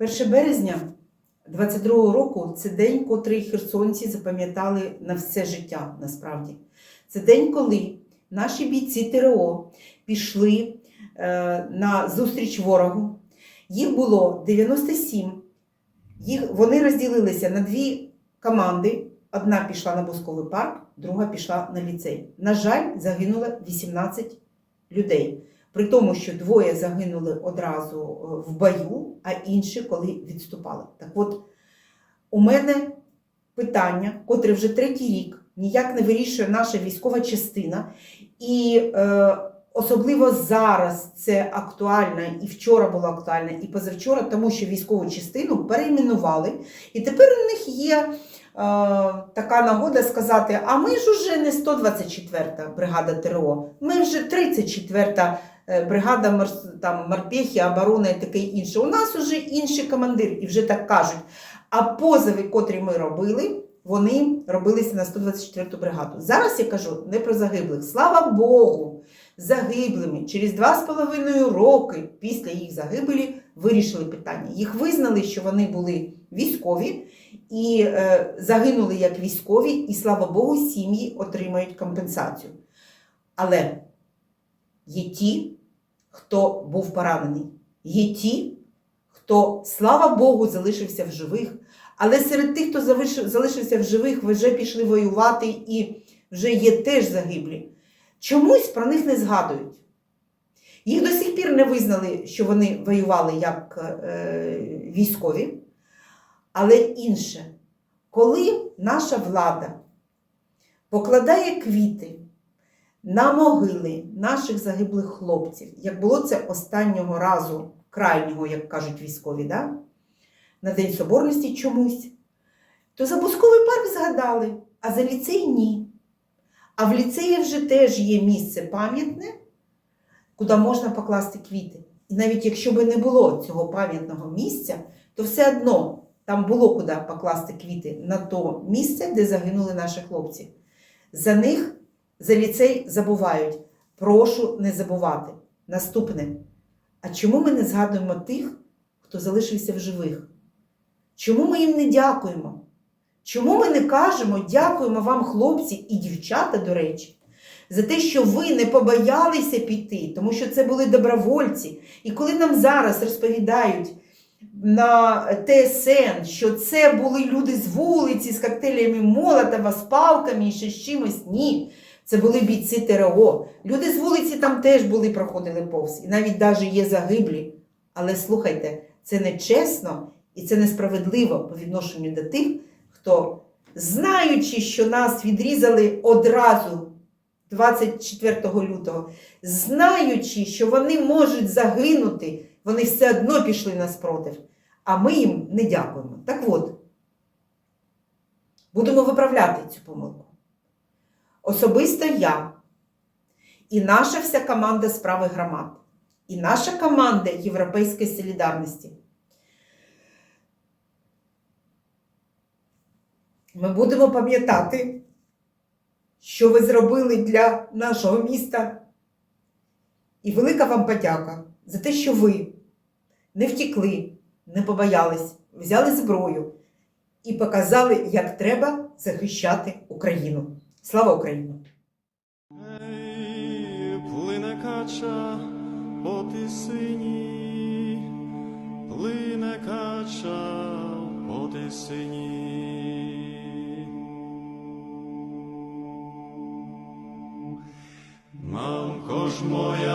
1 березня 22-го року це день, котрий херсонці запам'ятали на все життя насправді. Це день, коли наші бійці ТРО пішли е, на зустріч ворогу. Їх було 97. Їх, вони розділилися на дві команди. Одна пішла на Бусковий парк, друга пішла на ліцей. На жаль, загинуло 18 людей. При тому, що двоє загинули одразу е, в бою, а інші, коли відступали. Так от, у мене питання, котре вже третій рік ніяк не вирішує наша військова частина, і е, особливо зараз це актуально, і вчора було актуально, і позавчора, тому що військову частину перейменували, і тепер у них є е, така нагода сказати: а ми ж уже не 124-та бригада ТРО, ми вже 34-та е, бригада морс- там, морпехи, оборони і таке інше. У нас уже інший командир, і вже так кажуть. А позови, котрі ми робили, вони робилися на 124-ту бригаду. Зараз я кажу не про загиблих. Слава Богу, загиблими через два з половиною роки після їх загибелі вирішили питання. Їх визнали, що вони були військові і е, загинули як військові, і слава Богу, сім'ї отримають компенсацію. Але є ті, хто був поранений, є ті, хто, слава Богу, залишився в живих. Але серед тих, хто залишився в живих, вже пішли воювати і вже є теж загиблі. Чомусь про них не згадують. Їх до сих пір не визнали, що вони воювали як е, військові. Але інше, коли наша влада покладає квіти на могили наших загиблих хлопців, як було це останнього разу, крайнього, як кажуть військові, да? на День Соборності чомусь, то за Бусковий парк згадали, а за ліцей ні. А в ліцеї вже теж є місце пам'ятне, куди можна покласти квіти. І навіть якщо би не було цього пам'ятного місця, то все одно там було куди покласти квіти на то місце, де загинули наші хлопці. За них, за ліцей забувають. Прошу не забувати. Наступне. А чому ми не згадуємо тих, хто залишився в живих? Чому ми їм не дякуємо? Чому ми не кажемо дякуємо вам, хлопці і дівчата, до речі, за те, що ви не побоялися піти, тому що це були добровольці. І коли нам зараз розповідають на ТСН, що це були люди з вулиці, з коктейлями Молотова, з палками і ще з чимось, ні. Це були бійці ТРО. Люди з вулиці там теж були, проходили повз. І навіть навіть є загиблі. Але слухайте, це не чесно і це несправедливо по відношенню до тих, хто, знаючи, що нас відрізали одразу 24 лютого, знаючи, що вони можуть загинути, вони все одно пішли на спротив, а ми їм не дякуємо. Так от, будемо виправляти цю помилку. Особисто я і наша вся команда справи громад, і наша команда Європейської солідарності. Ми будемо пам'ятати, що ви зробили для нашого міста. І велика вам подяка за те, що ви не втікли, не побоялись, взяли зброю і показали, як треба захищати Україну. Слава Україні! Плине кача по тисині, плине кача по тисині. Мамко ж моя